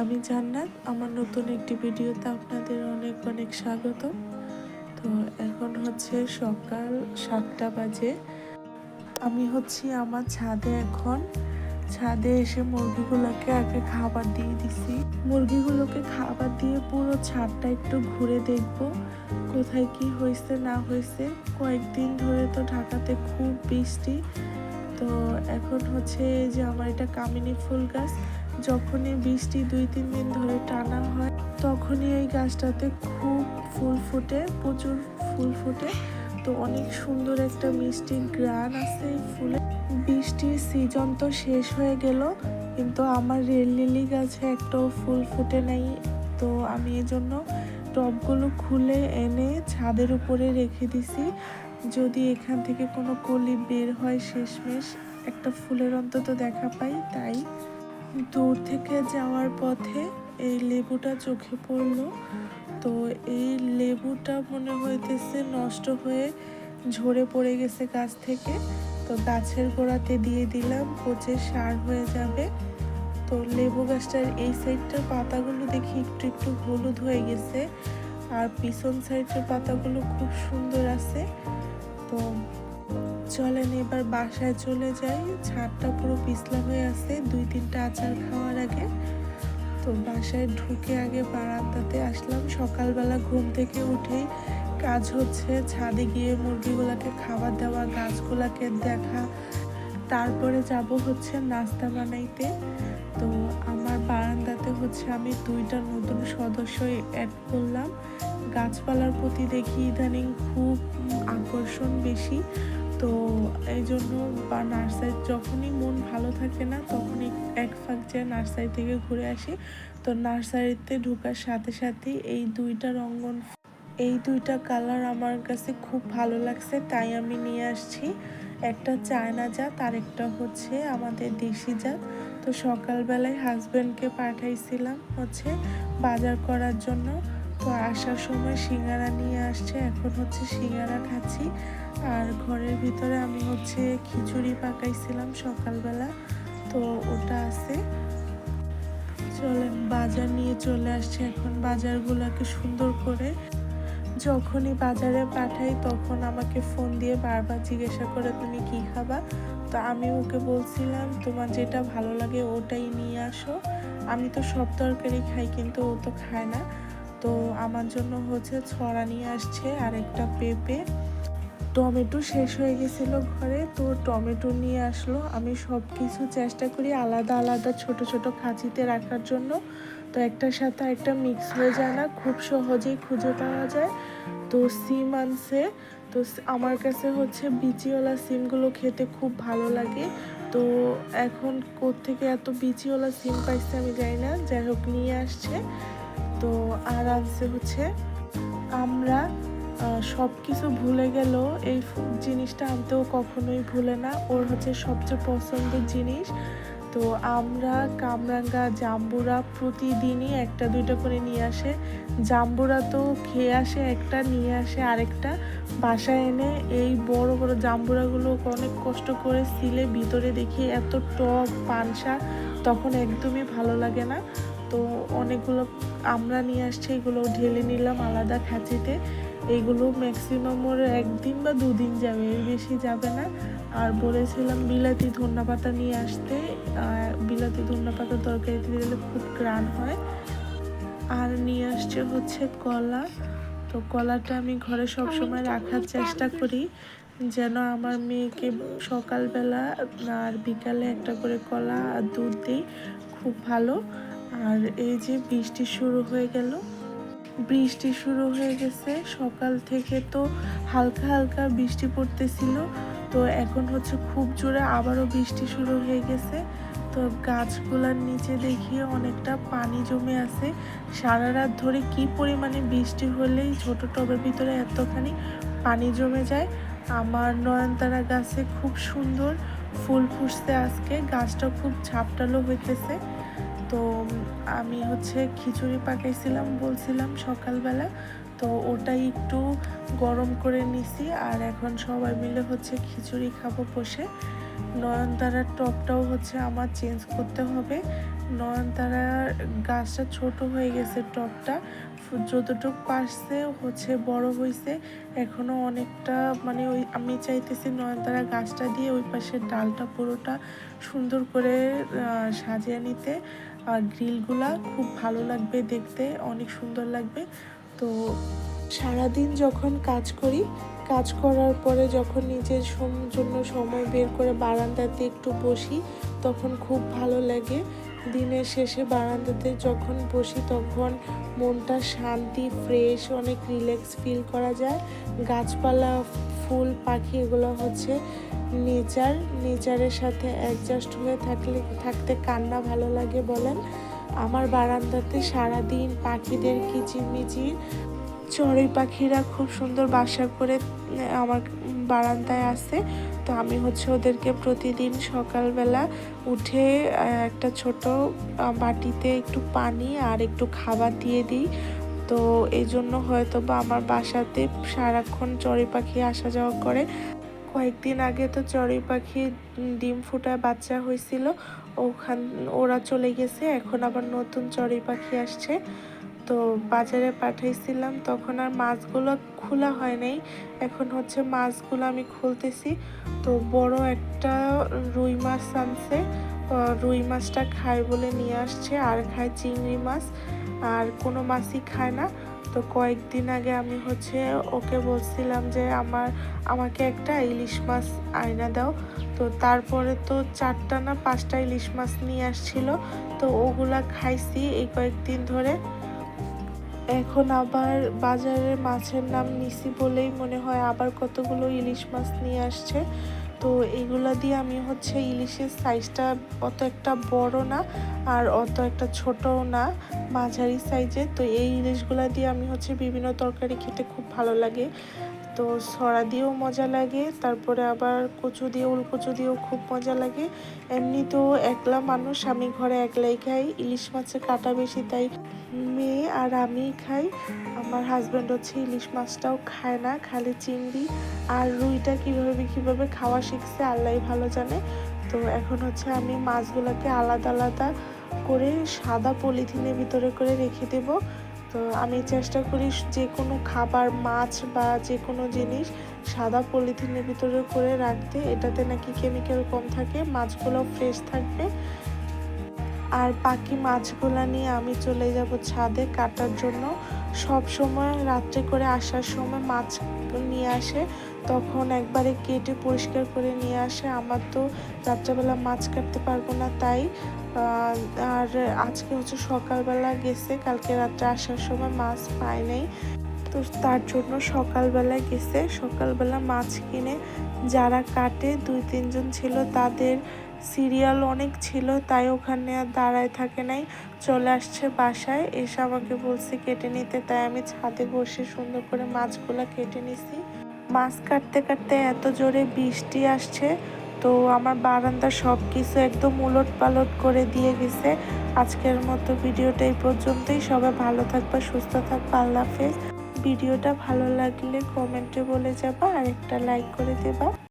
আমি জান্নাত, আমার নতুন একটি ভিডিওতে আপনাদের অনেক অনেক স্বাগত তো এখন হচ্ছে সকাল সাতটা বাজে। আমি হচ্ছি আমার ছাদে এখন। ছাদে এসে মুরগিগুলোকে আগে খাবার দিয়ে দিছি। মুরগিগুলোকে খাবার দিয়ে পুরো ছাদটা একটু ঘুরে দেখব, কোথায় কি হয়েছে, না হয়েছে। কয়েকদিন ধরে তো ঢাকাতে খুব বৃষ্টি। তো এখন হচ্ছে যে আমার এটা কামিনী ফুল গাছ যখনই বৃষ্টি দুই, তিন দিন ধরে টানা হয়, তখনই এই গাছটাতে খুব ফুল ফুটে, প্রচুর ফুল ফুটে। তো অনেক সুন্দর একটা মিষ্টি গ্রান আছে এই ফুলে। বৃষ্টির সিজন তো শেষ হয়ে গেল, কিন্তু আমার রেল লিলি গাছে একটাও ফুল ফুটে নাই। তো আমি এই জন্য টবগুলো খুলে এনে ছাদের উপরে রেখে দিছি। যদি এখান থেকে কোনো কলি বের হয় শেষমেশ, একটা ফুলের অন্তত দেখা পাই, তাই দূর থেকে যাওয়ার পথে এই লেবুটা চোখে পড়ল। তো এই লেবুটা মনে হইতেছে নষ্ট হয়ে ঝরে পড়ে গেছে গাছ থেকে। তো গাছের গোড়াতে দিয়ে দিলাম, পচে সার হয়ে যাবে। তো লেবু গাছটার এই সাইডটার পাতাগুলো দেখি একটু একটু হলুদ হয়ে গেছে। আর পিছন সাইডের পাতাগুলো খুব সুন্দর আছে। তো চলেন, এবার বাসায় চলে যাই। ছাদটা পুরো পিছলা হয়ে আছে, দুই তিনটা আচার খাওয়ার আগে। তো বাসায় ঢুকে আগে বারান্দাতে আসলাম। সকালবেলা ঘুম থেকে উঠেই কাজ হচ্ছে, ছাদে গিয়ে মুরগিগুলোকে খাবার দেওয়া, গাছগুলোকে দেখা। তারপরে যাব হচ্ছে নাস্তা বানাইতে। তো আমার বারান্দাতে হচ্ছে আমি দুইটা নতুন সদস্য অ্যাড করলাম। গাছপালার প্রতি দেখি ইদানিং খুব আকর্ষণ বেশি। তো এই জন্য বা নার্সারি যখনই মন ভালো থাকে না, তখনই এক ফাঁক যায় নার্সারি থেকে ঘুরে আসি। তো নার্সারিতে ঢোকার সাথে সাথে এই দুইটা রঙ্গন এই দুইটা কালার আমার কাছে খুব ভালো লাগছে, তাই আমি নিয়ে আসছি। একটা চায়না জাত আর একটা হচ্ছে আমাদের দেশি জাত। তো সকালবেলায় হাজব্যান্ডকে পাঠাইছিলাম হচ্ছে বাজার করার জন্য। তো আসার সময় সিঙ্গারা নিয়ে আসছে, এখন হচ্ছে সিঙ্গারা খাচ্ছি। আর ঘরের ভিতরে আমি হচ্ছে খিচুড়ি পাকাইছিলাম সকালবেলা। তো ওটা আছে। চলেন বাজার নিয়ে চলে আসছে এখন বাজারগুলোকে সুন্দর করে। যখনই বাজারে পাঠাই তখন আমাকে ফোন দিয়ে বারবার জিজ্ঞাসা করে, তুমি কি খাবা? তো আমি ওকে বলছিলাম, তোমার যেটা ভালো লাগে ওটাই নিয়ে আসো। আমি তো সব তরকারি খাই কিন্তু ও তো খায় না। তো আমার জন্য হচ্ছে ছড়া নিয়ে আসছে আর একটা পেঁপে। টমেটো শেষ হয়ে গেছিল ঘরে, তো টমেটো নিয়ে আসলো। আমি সব কিছু চেষ্টা করি আলাদা আলাদা ছোট ছোট খাঁচিতে রাখার জন্য। তো একটার সাথে একটা মিক্স হয়ে যায় না, খুব সহজেই খুঁজে পাওয়া যায়। তো সিম আনছে, তো আমার কাছে হচ্ছে বিচিওয়ালা সিমগুলো খেতে খুব ভালো লাগে। তো এখন থেকে এত বিচিওয়ালা সিম পাইছে আমি জানি না, যাই হোক নিয়ে আসছে। তো আর আনছে হচ্ছে আমরা সব কিছু ভুলে গেল এই জিনিসটা আনতেও কখনোই ভুলে না। ওর হচ্ছে সবচেয়ে পছন্দের জিনিস। তো আমরা কামরাঙ্গা, জাম্বুরা প্রতিদিনই একটা, দুইটা করে নিয়ে আসে। জাম্বুরা তো খেয়ে আসে, একটা নিয়ে আসে, আরেকটা বাসায় এনে এই বড় বড় জাম্বুরাগুলো অনেক কষ্ট করে সিলে ভিতরে দেখি এত টক, পানসা, তখন একদমই ভালো লাগে না। তো অনেকগুলো আমরা নিয়ে আসছি, এগুলো ঢেলে নিলাম আলাদা খাঁচিতে। এগুলো ম্যাক্সিমাম ওর একদিন বা দুদিন যাবে, এর বেশি যাবে না। আর বলেছিলাম বিলাতি ধন্যা পাতা নিয়ে আসতে বিলাতি ধন্যা পাতা তরকারিতে দিলে খুব গ্রান হয়। আর নিয়ে আসছে হচ্ছে কলা। তো কলাটা আমি ঘরে সবসময় রাখার চেষ্টা করি, যেন আমার মেয়েকে সকালবেলা আর বিকালে একটা করে কলা আর দুধ দিই, খুব ভালো। আর এই যে বৃষ্টি শুরু হয়ে গেল বৃষ্টি শুরু হয়ে গেছে। সকাল থেকে তো হালকা হালকা বৃষ্টি পড়তেছিল। তো এখন হচ্ছে খুব জোরে আবারও বৃষ্টি শুরু হয়ে গেছে। তো গাছগুলার নিচে দেখি অনেকটা পানি জমে আছে। সারা রাত ধরে কি পরিমাণে বৃষ্টি হলেই ছোট টবের ভিতরে এতখানি পানি জমে যায়। আমার নয়নতারা গাছে খুব সুন্দর ফুল ফুসছে আজকে। গাছটা খুব ঝাপটালো হইতেছে। তো আমি হচ্ছে খিচুড়ি পাকাইছিলাম, বলছিলাম সকালবেলা। তো ওটাই একটু গরম করে নিছি আর এখন সবাই মিলে হচ্ছে খিচুড়ি খাব বসে। নয়নতারার টপটাও হচ্ছে আমার চেঞ্জ করতে হবে। নয়নতারার গাছটা ছোট হয়ে গেছে টবটা ফু- যতটুকু পারছে হচ্ছে বড় হয়েছে এখনও অনেকটা মানে ওই আমি চাইতেছি নয়নতারা গাছটা দিয়ে ওই পাশের ডালটা পুরোটা সুন্দর করে সাজিয়ে নিতে। গ্রিলগুলা খুব ভালো লাগবে দেখতে, অনেক সুন্দর লাগবে। তো সারাদিন যখন কাজ করি, কাজ করার পরে যখন নিজের জন্য সময় বের করে বারান্দাতে একটু বসি, তখন খুব ভালো লাগে। দিনের শেষে বারান্দাতে যখন বসি, তখন মনটা শান্তি ফ্রেশ অনেক রিল্যাক্স ফিল করা যায়। গাছপালা ফুল, পাখি এগুলো হচ্ছে নেচার। নেচারের সাথে অ্যাডজাস্ট হয়ে থাকলে, থাকতে কান্না ভালো লাগে বলেন। আমার বারান্দাতে সারাদিন পাখিদের কিচিরমিচির, চড়ুই পাখিরা খুব সুন্দর বাসা করে আমার বারান্দায় আসে। তো আমি হচ্ছে ওদেরকে প্রতিদিন সকালবেলা উঠে একটা ছোট বাটিতে একটু পানি আর একটু খাবার দিয়ে দিই। তো এই জন্য হয়তো বা আমার বাসাতে সারাক্ষণ চড়ুই পাখি আসা যাওয়া করে। কয়েকদিন আগে তো চড়ুই পাখি ডিম ফুটায় বাচ্চা হয়েছিল, ওখান ওরা চলে গেছে, এখন আবার নতুন চড়ুই পাখি আসছে। তো বাজারে পাঠাইছিলাম, তখন আর মাছগুলো খোলা হয় নাই, এখন হচ্ছে মাছগুলো আমি খুলতেছি। তো বড় একটা রুই মাছ আনছে রুই মাছটা খায় বলে নিয়ে আসছে, আর খায় চিংড়ি মাছ। আর কোনো মাছই খায় না। তো কয়েকদিন আগে আমি হচ্ছে ওকে বলছিলাম যে, আমার, আমাকে একটা ইলিশ মাছ আয়না দাও। তো তারপরে তো চারটা না পাঁচটা ইলিশ মাছ নিয়ে আসছিল। তো ওগুলা খাইছি এই কয়েকদিন ধরে। এখন আবার বাজারে মাছের নাম নিছি বলেই মনে হয় আবার কতগুলো ইলিশ মাছ নিয়ে আসছে। তো এগুলো দিয়ে আমি হচ্ছে ইলিশের সাইজটা অত একটা বড় না, আর অত একটা ছোটও না, মাঝারি সাইজের তো এই ইলিশগুলো দিয়ে আমি হচ্ছে বিভিন্ন তরকারি খেতে খুব ভালো লাগে। তো সরা দিয়েও মজা লাগে, তারপরে আবার কচু দিয়ে উলকচু দিয়েও খুব মজা লাগে। এমনি তো একলা মানুষ, আমি ঘরে একলাই খাই, ইলিশ মাছের কাটা বেশি তাই মেয়ে আর আমি খাই। আমার হাজব্যান্ড হচ্ছে ইলিশ মাছটাও খায় না, খালি চিংড়ি আর রুইটা কীভাবে কীভাবে খাওয়া শিখছে আল্লাহ ভালো জানে। তো এখন হচ্ছে আমি মাছগুলোকে আলাদা আলাদা করে সাদা পলিথিনের ভিতরে করে রেখে দেব। তো আমি চেষ্টা করি যে কোনো খাবার, মাছ বা যে কোনো জিনিস সাদা পলিথিনের ভিতরে করে রাখতে। এটাতে নাকি কেমিক্যাল কম থাকে, মাছগুলো ফ্রেশ থাকবে। আর বাকি মাছগুলো নিয়ে আমি চলে যাব ছাদে কাটার জন্য। সব সময় রাত্রে করে আসার সময় মাছ নিয়ে আসে। তখন একবারে কেটে পরিষ্কার করে নিয়ে আসে। আমার তো রাত্রেবেলা মাছ কাটতে পারব না, তাই আর আজকে হচ্ছে সকালবেলা গেছে, কালকে রাত্রে আসার সময় মাছ পায় নাই। তো তার জন্য সকালবেলা গেছে, সকালবেলা মাছ কিনে যারা কাটে, দুই তিনজন ছিল, তাদের সিরিয়াল অনেক ছিল, তাই ওখানে আর দাঁড়ায় থাকে নাই, চলে আসছে বাসায়, এসে আমাকে বলছে কেটে নিতে, তাই আমি ছাদে বসে সুন্দর করে মাছগুলো কেটে নিছি। মাছ কাটতে কাটতে এত জোরে বৃষ্টি আসছে তো আমার বারান্দা সব কিছু একদম উলট পালট করে দিয়ে গেছে। আজকের মতো ভিডিওটা এই পর্যন্তই। সবাই ভালো থাকবা, সুস্থ থাকবা। আল্লাহ হাফেজ। ভিডিওটা ভালো লাগলে কমেন্টে বলে যাবা আর একটা লাইক করে দেবা।